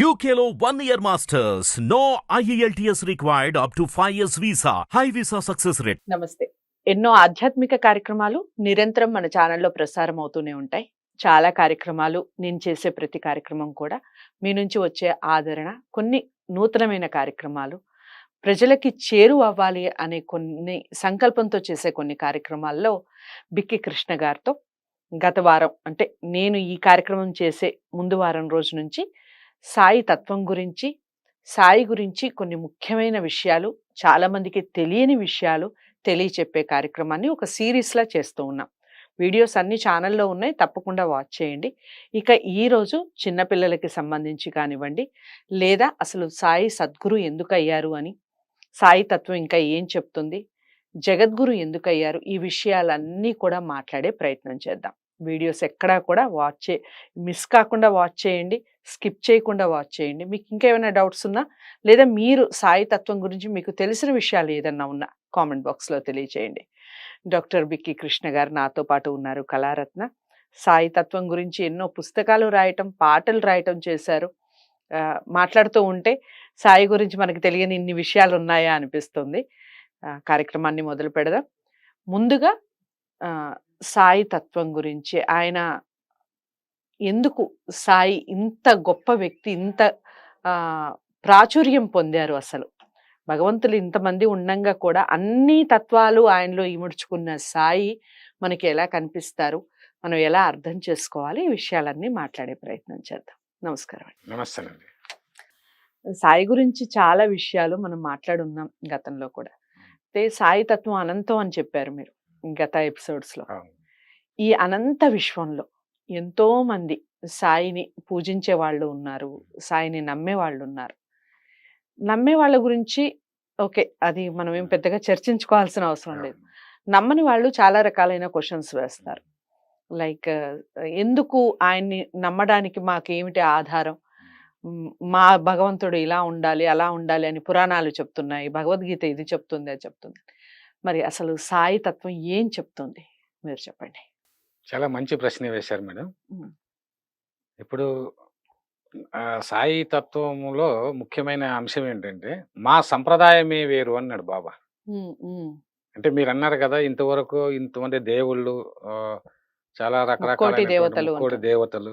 యూకేలో one year masters no E IELTS required up to 5 years visa. High visa success rate. నమస్తే ఎన్నో ఆధ్యాత్మిక కార్యక్రమాలు నిరంతరం మన ఛానల్లో ప్రసారం అవుతూనే ఉంటాయి చాలా కార్యక్రమాలు నేను చేసే ప్రతి కార్యక్రమం కూడా మీ నుంచి వచ్చే ఆదరణ కొన్ని నూతనమైన కార్యక్రమాలు ప్రజలకి చేరు అవ్వాలి అనే కొన్ని సంకల్పంతో చేసే కొన్ని కార్యక్రమాల్లో బిక్కి కృష్ణ గారితో గత వారం అంటే నేను ఈ కార్యక్రమం చేసే ముందు వారం రోజు నుంచి సాయి తత్వం గురించి సాయి గురించి కొన్ని ముఖ్యమైన విషయాలు చాలామందికి తెలియని విషయాలు తెలియచెప్పే కార్యక్రమాన్ని ఒక సిరీస్లా చేస్తూ ఉన్నాం. వీడియోస్ అన్ని ఛానల్లో ఉన్నాయి తప్పకుండా వాచ్ చేయండి. ఇక ఈరోజు చిన్నపిల్లలకి సంబంధించి కానివ్వండి లేదా అసలు సాయి సద్గురు ఎందుకు అయ్యారు అని సాయి తత్వం ఇంకా ఏం చెప్తుంది జగద్గురు ఎందుకు అయ్యారు ఈ విషయాలన్నీ కూడా మాట్లాడే ప్రయత్నం చేద్దాం. వీడియోస్ ఎక్కడా కూడా వాచ్ చే మిస్ కాకుండా వాచ్ చేయండి స్కిప్ చేయకుండా వాచ్ చేయండి. మీకు ఇంకా ఏమైనా డౌట్స్ ఉన్నా లేదా మీరు సాయి తత్వం గురించి మీకు తెలిసిన విషయాలు ఏదన్నా ఉన్నా కామెంట్ బాక్స్లో తెలియచేయండి. డాక్టర్ బిక్కి కృష్ణ గారు నాతో పాటు ఉన్నారు కళారత్న. సాయి తత్వం గురించి ఎన్నో పుస్తకాలు రాయటం పాటలు రాయటం చేశారు. మాట్లాడుతూ ఉంటే సాయి గురించి మనకు తెలియని ఇన్ని విషయాలు ఉన్నాయా అనిపిస్తుంది. కార్యక్రమాన్ని మొదలు పెడదాం. ముందుగా సాయి తత్వం గురించి ఆయన ఎందుకు సాయి ఇంత గొప్ప వ్యక్తి ఇంత ప్రాచుర్యం పొందారు అసలు. భగవంతులు ఇంతమంది ఉండంగా కూడా అన్ని తత్వాలు ఆయనలో ఇముడ్చుకున్న సాయి మనకి ఎలా కనిపిస్తారు మనం ఎలా అర్థం చేసుకోవాలి ఈ విషయాలన్నీ మాట్లాడే ప్రయత్నం చేద్దాం. నమస్కారం అండి. నమస్తే అండి సాయి గురించి చాలా విషయాలు మనం మాట్లాడున్నాం గతంలో కూడా. అయితే సాయి తత్వం అనంతం అని చెప్పారు మీరు. గత ఎపిసోడ్స్లో అవును. ఈ అనంత విశ్వంలో ఎంతో మంది సాయిని పూజించే వాళ్ళు ఉన్నారు సాయిని నమ్మే వాళ్ళు ఉన్నారు. నమ్మే వాళ్ళ గురించి ఓకే అది మనం ఏం పెద్దగా చర్చించుకోవాల్సిన అవసరం లేదు. నమ్మని వాళ్ళు చాలా రకాలైన క్వశ్చన్స్ వేస్తారు. లైక్ ఎందుకు ఆయన్ని నమ్మడానికి మాకేమిటి ఆధారం? మ్, మా భగవంతుడు ఇలా ఉండాలి అలా ఉండాలి అని పురాణాలు చెప్తున్నాయి భగవద్గీత ఇది చెప్తుంది అది చెప్తుంది. మరి అసలు సాయి తత్వం ఏం చెప్తుంది? మీరు చెప్పండి. చాలా మంచి ప్రశ్న వేశారు మేడం. ఇప్పుడు సాయి తత్వములో ముఖ్యమైన అంశం ఏంటంటే మా సంప్రదాయమే వేరు అన్నాడు బాబా. అంటే మీరు అన్నారు కదా ఇంతవరకు ఇంతమంది దేవుళ్ళు చాలా రకరకాల దేవతలు. దేవతలు.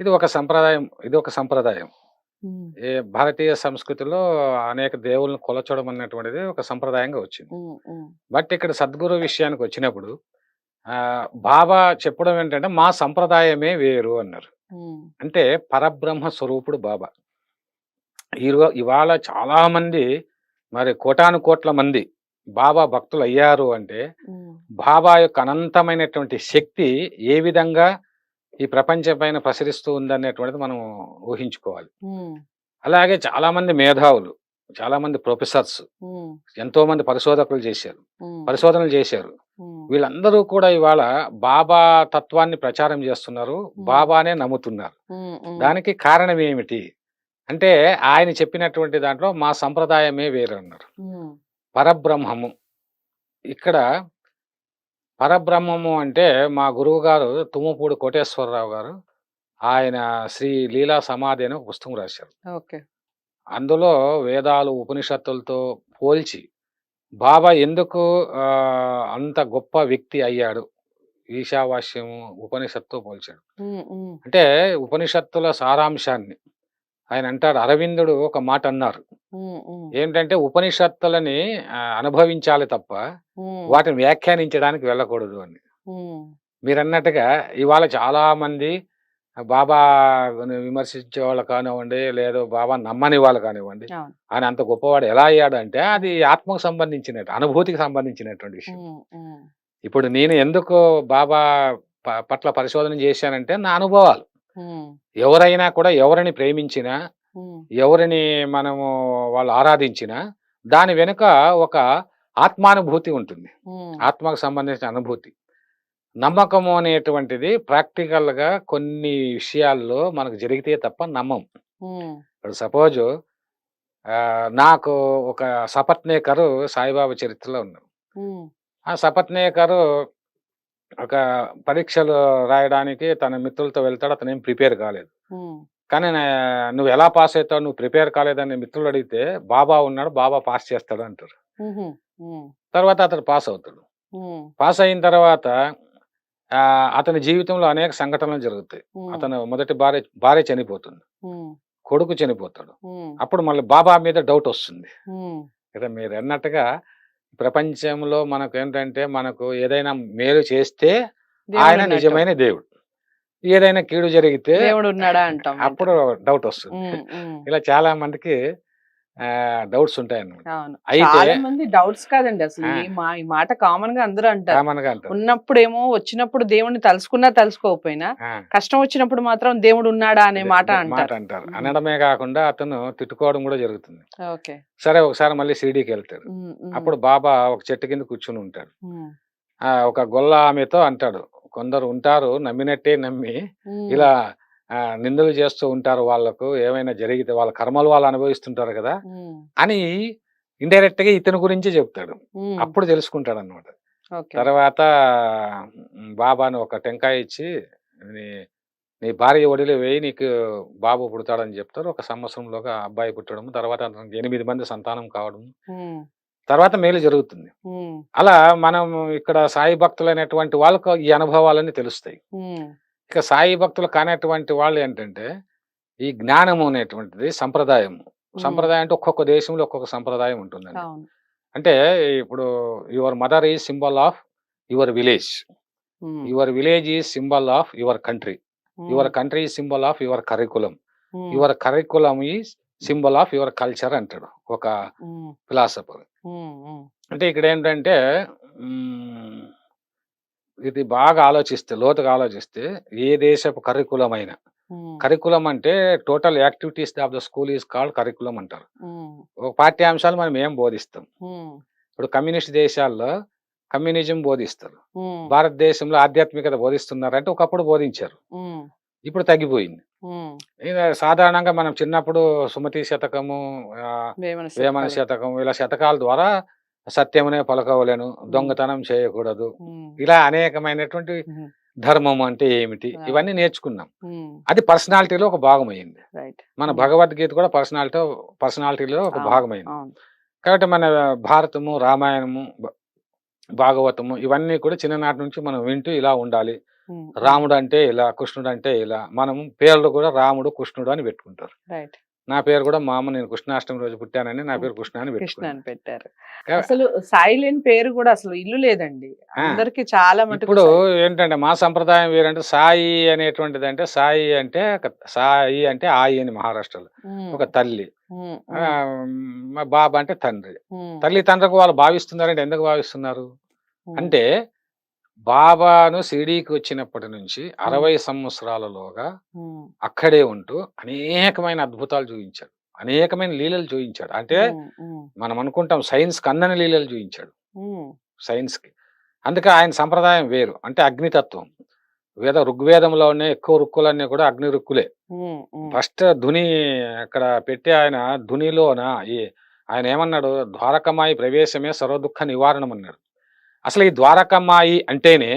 ఇది ఒక సంప్రదాయం ఇది ఒక సంప్రదాయం. ఏ భారతీయ సంస్కృతిలో అనేక దేవుళ్ళను కొలచడం అన్నటువంటిది ఒక సంప్రదాయంగా వచ్చింది. బట్ ఇక్కడ సద్గురు విషయానికి వచ్చినప్పుడు ఆ బాబా చెప్పడం ఏంటంటే మా సంప్రదాయమే వేరు అన్నారు. అంటే పరబ్రహ్మ స్వరూపుడు బాబా. ఈరో ఇవాళ చాలా మంది మరి కోటాను కోట్ల మంది బాబా భక్తులు అయ్యారు అంటే బాబా యొక్క అనంతమైనటువంటి శక్తి ఏ విధంగా ఈ ప్రపంచం పైన ప్రసరిస్తూ ఉందనేటువంటిది మనం ఊహించుకోవాలి. అలాగే చాలా మంది మేధావులు చాలా మంది ప్రొఫెసర్స్ ఎంతో మంది పరిశోధకులు చేశారు. పరిశోధనలు చేశారు. వీళ్ళందరూ కూడా ఇవాళ బాబా తత్వాన్ని ప్రచారం చేస్తున్నారు. బాబానే నమ్ముతున్నారు. దానికి కారణం ఏమిటి? అంటే ఆయన చెప్పినటువంటి దాంట్లో మా సంప్రదాయమే వేరు అన్నారు పరబ్రహ్మము. ఇక్కడ పరబ్రహ్మము అంటే మా గురువు గారు తుమ్మపూడి కోటేశ్వరరావు గారు. ఆయన శ్రీ లీలా సమాధి అని ఒక పుస్తకం రాశారు. ఓకే. అందులో వేదాలు ఉపనిషత్తులతో పోల్చి బాబా ఎందుకు అంత గొప్ప వ్యక్తి అయ్యాడు? ఈశావాస్యము ఉపనిషత్తు పోల్చాడు. అంటే ఉపనిషత్తుల సారాంశాన్ని ఆయన అంటాడు అరవిందుడు ఒక మాట అన్నారు. ఏంటంటే ఉపనిషత్తులని అనుభవించాలి తప్ప వాటిని వ్యాఖ్యానించడానికి వెళ్ళకూడదు అని. ఉమ్, మీరు అన్నట్టుగా ఇవాళ చాలా మంది బాబా విమర్శించే వాళ్ళు కానివ్వండి లేదు బాబా నమ్మని వాళ్ళు కానివ్వండి. ఆయన అంత గొప్పవాడు ఎలా అయ్యాడు అంటే అది ఆత్మకు సంబంధించిన అనుభూతికి సంబంధించినటువంటి విషయం. ఇప్పుడు నేను ఎందుకు బాబా పట్ల పరిశోధన చేశానంటే నా అనుభవాలు. ఎవరైనా కూడా ఎవరిని ప్రేమించినా ఎవరిని మనము వాళ్ళు ఆరాధించినా దాని వెనుక ఒక ఆత్మానుభూతి ఉంటుంది. ఆత్మకు సంబంధించిన అనుభూతి. నమ్మకము అనేటువంటిది ప్రాక్టికల్గా కొన్ని విషయాల్లో మనకు జరిగితే తప్ప నమ్మం. ఇప్పుడు సపోజ్ నాకు ఒక సపత్నేకరు సాయిబాబా చరిత్రలో ఉన్నారు. ఆ సపత్నేకరు ఒక పరీక్షలు రాయడానికి తన మిత్రులతో వెళ్తాడు అతను ఏం ప్రిపేర్ కాలేదు. కానీ నువ్వు ఎలా పాస్ అవుతావు నువ్వు ప్రిపేర్ కాలేదని మిత్రులు అడిగితే బాబా ఉన్నాడు బాబా పాస్ చేస్తాడు అంటారు. తర్వాత అతను పాస్ అవుతాడు. పాస్ అయిన తర్వాత అతని జీవితంలో అనేక సంఘటనలు జరుగుతాయి. అతను మొదటి భార్య భార్య చనిపోతుంది. కొడుకు చనిపోతాడు. అప్పుడు మళ్ళీ బాబా మీద డౌట్ వస్తుంది. ఇక్కడ మీరు అన్నట్టుగా ప్రపంచంలో మనకు ఏంటంటే మనకు ఏదైనా మేలు చేస్తే ఆయన. నిజమైన దేవుడు. ఏదైనా కీడు జరిగితే దేవుడు ఉన్నాడా అంటాం అప్పుడు డౌట్ వస్తుంది. ఇలా చాలా మందికి డౌట్స్ ఉంటాయి అన్నమాట అయితే- మంది డౌట్స్ కాదండి అసలు. ఈ మా ఈ మాట కామన్గా అందరూ అంటారు. అంటారు. ఉన్నప్పుడేమో వచ్చినప్పుడు దేవుడిని తలుసుకున్నా తలుసుకోకపోయినా కష్టం వచ్చినప్పుడు మాత్రం దేవుడు ఉన్నాడా అనే మాట అంటారు. అంటారు. అనడమే కాకుండా అతను తిట్టుకోవడం కూడా జరుగుతుంది. ఓకే. సరే ఒకసారి మళ్ళీ షిరిడీకి వెళ్తాడు. అప్పుడు బాబా ఒక చెట్టు కింద కూర్చుని ఉంటాడు. ఒక గొల్ల ఆమెతో అంటాడు. కొందరు ఉంటారు నమ్మినట్టే నమ్మి ఇలా నిందలు చేస్తూ ఉంటారు వాళ్ళకు ఏమైనా జరిగితే వాళ్ళ కర్మలు వాళ్ళు అనుభవిస్తుంటారు కదా అని ఇండైరెక్ట్గా ఇతని గురించి చెప్తాడు. అప్పుడు తెలుసుకుంటాడు అనమాట తర్వాత బాబాను ఒక టెంకాయ ఇచ్చి నీ నీ భార్య ఒడిలో వేయి నీకు బాబు పుడతాడని చెప్తారు. ఒక సంవత్సరంలోగా అబ్బాయి పుట్టడం తర్వాత ఎనిమిది మంది సంతానం కావడం తర్వాత మేలు జరుగుతుంది. అలా మనం ఇక్కడ సాయి భక్తులైనటువంటి వాళ్ళకు ఈ అనుభవాలన్నీ తెలుస్తాయి. ఇక సాయి భక్తులు కానటువంటి వాళ్ళు ఏంటంటే ఈ జ్ఞానము అనేటువంటిది సంప్రదాయం ఉమ్, సంప్రదాయం అంటే ఒక్కొక్క దేశంలో ఒక్కొక్క సంప్రదాయం ఉంటుందండి. అంటే ఇప్పుడు your mother is symbol of your village. Your village is symbol of your country. Your country is symbol of your curriculum. Your curriculum is symbol of your culture అంటాడు ఒక ఫిలాసఫర్. అంటే ఇక్కడ ఏంటంటే ఇది బాగా ఆలోచిస్తే లోతుగా ఆలోచిస్తే ఏ దేశపు కరికులం అయినా కరికులం అంటే total activities of the school is called curriculum అంటారు. ఒక పాఠ్యాంశాలు మనం ఏం బోధిస్తాం? ఇప్పుడు కమ్యూనిస్ట్ దేశాల్లో కమ్యూనిజం బోధిస్తారు. భారతదేశంలో ఆధ్యాత్మికత బోధిస్తున్నారంటే ఒకప్పుడు బోధించారు. ఇప్పుడు తగ్గిపోయింది. సాధారణంగా మనం చిన్నప్పుడు సుమతి శతకము వేమన వేమన శతకాలు. శతకం ఇలా శతకాల ద్వారా సత్యమునే పలకవలేను దొంగతనం చేయకూడదు. ఇలా అనేకమైనటువంటి ధర్మం అంటే ఏమిటి. ఇవన్నీ నేర్చుకున్నాం. అది పర్సనాలిటీలో ఒక భాగమైంది. రైట్. మన. భగవద్గీత కూడా పర్సనాలిటీ పర్సనాలిటీలో ఒక భాగమైంది. కాబట్టి మన భారతము రామాయణము భాగవతము ఇవన్నీ కూడా చిన్ననాటి నుంచి మనం వింటూ ఇలా ఉండాలి. రాముడు అంటే ఇలా కృష్ణుడు అంటే ఇలా మనం పేర్లు కూడా రాముడు కృష్ణుడు అని పెట్టుకుంటారు. నా పేరు కూడా మా అమ్మ నేను కృష్ణాష్టమి రోజు పుట్టానని నా పేరు కృష్ణ అని కృష్ణ అని పెట్టారు. అసలు సాయి లేని పేరు కూడా అసలు ఇల్లు లేదండి. అందరికి చాలా మటుకు ఇప్పుడు. ఏంటంటే మా సంప్రదాయం వేరంటే సాయి అనేటువంటిది అంటే సాయి అంటే సాయి అంటే ఆయి అని మహారాష్ట్రలో. ఒక తల్లి. బాబా అంటే తండ్రి. తల్లి తండ్రికి వాళ్ళు భావిస్తున్నారంటే ఎందుకు భావిస్తున్నారు? అంటే బాబాను షిరిడీకి వచ్చినప్పటి నుంచి అరవై సంవత్సరాలలోగా అక్కడే ఉంటూ అనేకమైన అద్భుతాలు చూపించాడు అనేకమైన లీలలు చూపించాడు అంటే మనం అనుకుంటాం సైన్స్ కన్నని లీలలు చూపించాడు సైన్స్కి అందుకే ఆయన సంప్రదాయం వేరు. అంటే అగ్నితత్వం. వేద ఋగ్వేదంలోనే ఎక్కువ రుక్కులన్నీ కూడా అగ్ని రుక్కులే ఫస్ట్ ధుని అక్కడ పెట్టి ఆయన ధునిలోన ఈ ఆయన ఏమన్నాడు? ద్వారకమాయి ప్రవేశమే సర్వదుఃఖ నివారణం అన్నాడు అసలు ఈ ద్వారకమాయి అంటేనే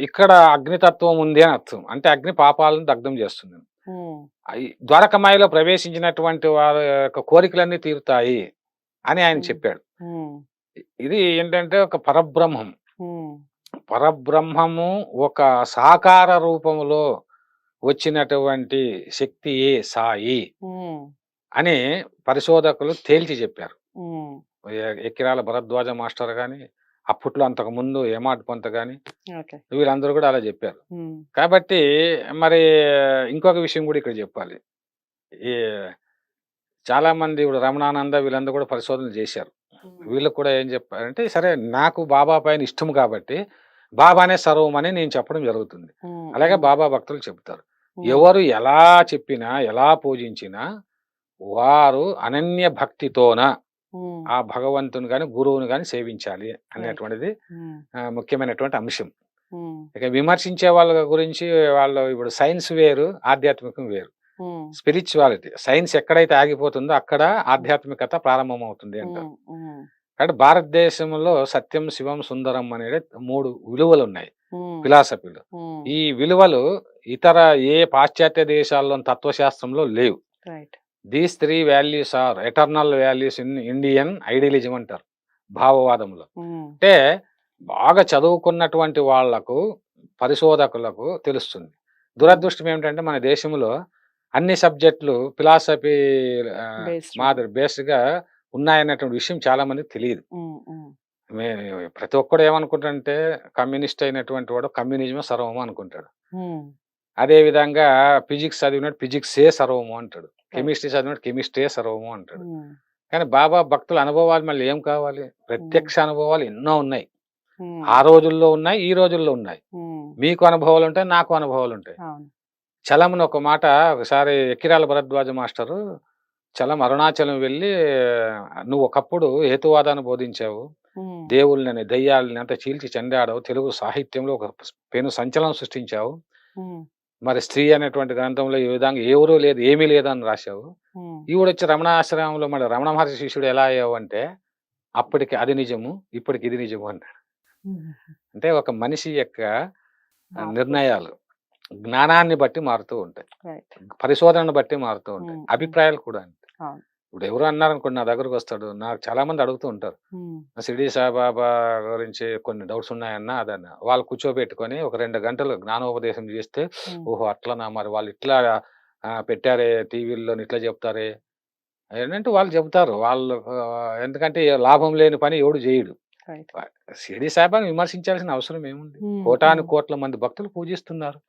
ఇక్కడ అగ్నితత్వం ఉంది అని అర్థం. అంటే అగ్ని పాపాలను దగ్ధం చేస్తుంది. ద్వారకమాయిలో ప్రవేశించినటువంటి వారి యొక్క కోరికలన్నీ తీరుతాయి అని ఆయన. చెప్పాడు. ఇది ఏంటంటే ఒక పరబ్రహ్మం. పరబ్రహ్మము ఒక సాకార రూపంలో వచ్చినటువంటి శక్తియే సాయి అని పరిశోధకులు తేల్చి చెప్పారు. ఎక్కిరాల భరద్వాజ మాస్టర్ కానీ అప్పట్లో అంతకు ముందు ఏమాటి పొంత కానీ వీళ్ళందరూ కూడా అలా చెప్పారు. కాబట్టి మరి ఇంకొక విషయం కూడా ఇక్కడ చెప్పాలి. ఈ చాలా మంది ఇప్పుడు రమణానంద వీళ్ళందరూ కూడా పరిశోధనలు చేశారు. వీళ్ళకు కూడా ఏం చెప్పారంటే సరే నాకు బాబా పైన ఇష్టం కాబట్టి బాబానే సర్వం అని నేను చెప్పడం జరుగుతుంది. అలాగే బాబా భక్తులు చెప్తారు. ఎవరు ఎలా చెప్పినా ఎలా పూజించినా వారు అనన్య భక్తితోన ఆ భగవంతుని కానీ గురువుని కానీ సేవించాలి అనేటువంటిది ముఖ్యమైనటువంటి అంశం. ఇక విమర్శించే వాళ్ళ గురించి వాళ్ళు ఇప్పుడు సైన్స్ వేరు ఆధ్యాత్మికం వేరు. స్పిరిచువాలిటీ సైన్స్ ఎక్కడైతే ఆగిపోతుందో అక్కడ ఆధ్యాత్మికత ప్రారంభమవుతుంది అంటారు. ఉమ్, ఉమ్, కాబట్టి భారతదేశంలో సత్యం శివం సుందరం అనేది మూడు విలువలు ఉన్నాయి ఫిలాసఫీలు. ఈ విలువలు ఇతర ఏ పాశ్చాత్య దేశాల్లో తత్వశాస్త్రంలో లేవు. These three values are eternal values in Indian idealism అంటారు భావవాదంలో అంటే బాగా చదువుకున్నటువంటి వాళ్ళకు పరిశోధకులకు తెలుస్తుంది. దురదృష్టం ఏమిటంటే మన దేశంలో అన్ని సబ్జెక్టులు ఫిలాసఫీ. మాదిరి బేస్డ్గా ఉన్నాయన్నటువంటి విషయం చాలా మందికి తెలియదు ప్రతి ఒక్కడు ఏమనుకుంటాడంటే కమ్యూనిస్ట్ అయినటువంటి వాడు కమ్యూనిజమే సర్వము అనుకుంటాడు. అదే విధంగా ఫిజిక్స్ చదివినట్టు ఫిజిక్సే సర్వము అంటాడు. కెమిస్ట్రీ చదివినట్టు కెమిస్ట్రీ సర్వము అంటాడు. కానీ బాబా భక్తుల అనుభవాలు మళ్ళీ ఏం కావాలి? ప్రత్యక్ష అనుభవాలు ఎన్నో ఉన్నాయి. ఆ రోజుల్లో ఉన్నాయి ఈ రోజుల్లో ఉన్నాయి. మీకు అనుభవాలు ఉంటాయి నాకు అనుభవాలు ఉంటాయి. చలమని ఒక మాట ఒకసారి ఎక్కిరాల భరద్వాజ మాస్టరు చలం అరుణాచలం వెళ్ళి నువ్వు ఒకప్పుడు హేతువాదాన్ని బోధించావు. దేవుళ్ళని దయ్యాలని అంత చీల్చి చెండాడవు తెలుగు సాహిత్యంలో ఒక పెను సంచలనం సృష్టించావు. మరి స్త్రీ అనేటువంటి గ్రంథంలో ఈ విధంగా ఎవరూ లేదు ఏమీ లేదని రాశావు. ఉమ్, ఈవిడ వచ్చి రమణాశ్రమంలో మరి రమణ మహర్షి శిష్యుడు ఎలా అయ్యావు అంటే అప్పటికి అది నిజము ఇప్పటికి ఇది నిజము అన్నాడు. ఉమ్, అంటే ఒక మనిషి యొక్క. నిర్ణయాలు జ్ఞానాన్ని బట్టి మారుతూ ఉంటాయి. పరిశోధనను బట్టి మారుతూ ఉంటాయి. అభిప్రాయాలు కూడా అంతే. ఇప్పుడు ఎవరు అన్నారు అనుకోండి నా దగ్గరకు వస్తాడు. నాకు చాలా మంది అడుగుతూ ఉంటారు. షిరిడి సాయిబాబా గురించి కొన్ని డౌట్స్ ఉన్నాయన్నా అదన్న. వాళ్ళు కూర్చోబెట్టుకొని ఒక రెండు గంటలు జ్ఞానోపదేశం చేస్తే ఓహో అట్లనా మరి వాళ్ళు ఇట్లా పెట్టారే టీవీల్లో ఇట్లా చెప్తారే. ఏంటంటే వాళ్ళు చెబుతారు వాళ్ళు ఎందుకంటే లాభం లేని పని ఎవడు చేయడు. షిరిడి సాయిబాబాని విమర్శించాల్సిన అవసరం ఏముంది? కోటాను కోట్ల మంది భక్తులు పూజిస్తున్నారు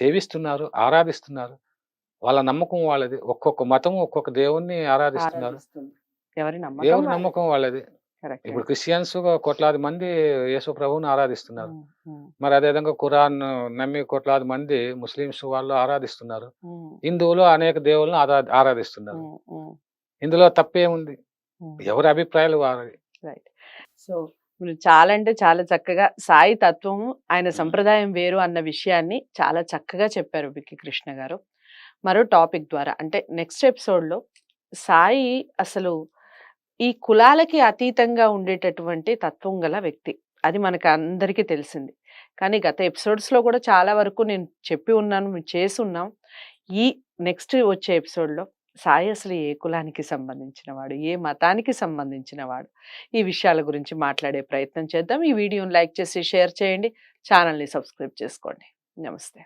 సేవిస్తున్నారు ఆరాధిస్తున్నారు. వాళ్ళ నమ్మకం వాళ్ళది. ఒక్కొక్క మతం ఒక్కొక్క దేవుణ్ణి ఆరాధిస్తున్నారు. ఆరాధిస్తుంది. ఎవరి నమ్మకం దేవుని వాళ్ళది. నమ్మకం వాళ్ళది. ఇప్పుడు క్రిస్టియన్స్ కోట్లాది మంది యేసు ప్రభువుని ఆరాధిస్తున్నారు. మరి అదే విధంగా ఖురాన్ నమ్మి కోట్లాది మంది ముస్లిమ్స్ వాళ్ళు ఆరాధిస్తున్నారు. హిందువులు అనేక దేవుళ్ళని ఆరా ఆరాధిస్తున్నారు. ఇందులో తప్పేముంది. ఎవరి అభిప్రాయాలు వారి? సో చాలా అంటే చాలా చక్కగా సాయి తత్వము ఆయన సంప్రదాయం వేరు అన్న విషయాన్ని చాలా చక్కగా చెప్పారు విక్కి కృష్ణ గారు. మరో టాపిక్ ద్వారా. అంటే నెక్స్ట్ ఎపిసోడ్లో సాయి అసలు ఈ కులాలకి అతీతంగా ఉండేటటువంటి తత్వం గల వ్యక్తి. అది మనకు అందరికీ తెలిసింది. కానీ గత ఎపిసోడ్స్లో కూడా చాలా వరకు నేను చెప్పి ఉన్నాను మేము చేసి ఉన్నాం. ఈ నెక్స్ట్ వచ్చే ఎపిసోడ్లో సాయి అసలు ఏ కులానికి సంబంధించిన వాడు ఏ మతానికి సంబంధించిన వాడు ఈ విషయాల గురించి మాట్లాడే ప్రయత్నం చేద్దాం. ఈ వీడియోని లైక్ చేసి షేర్ చేయండి. ఛానల్ని సబ్స్క్రైబ్ చేసుకోండి. నమస్తే.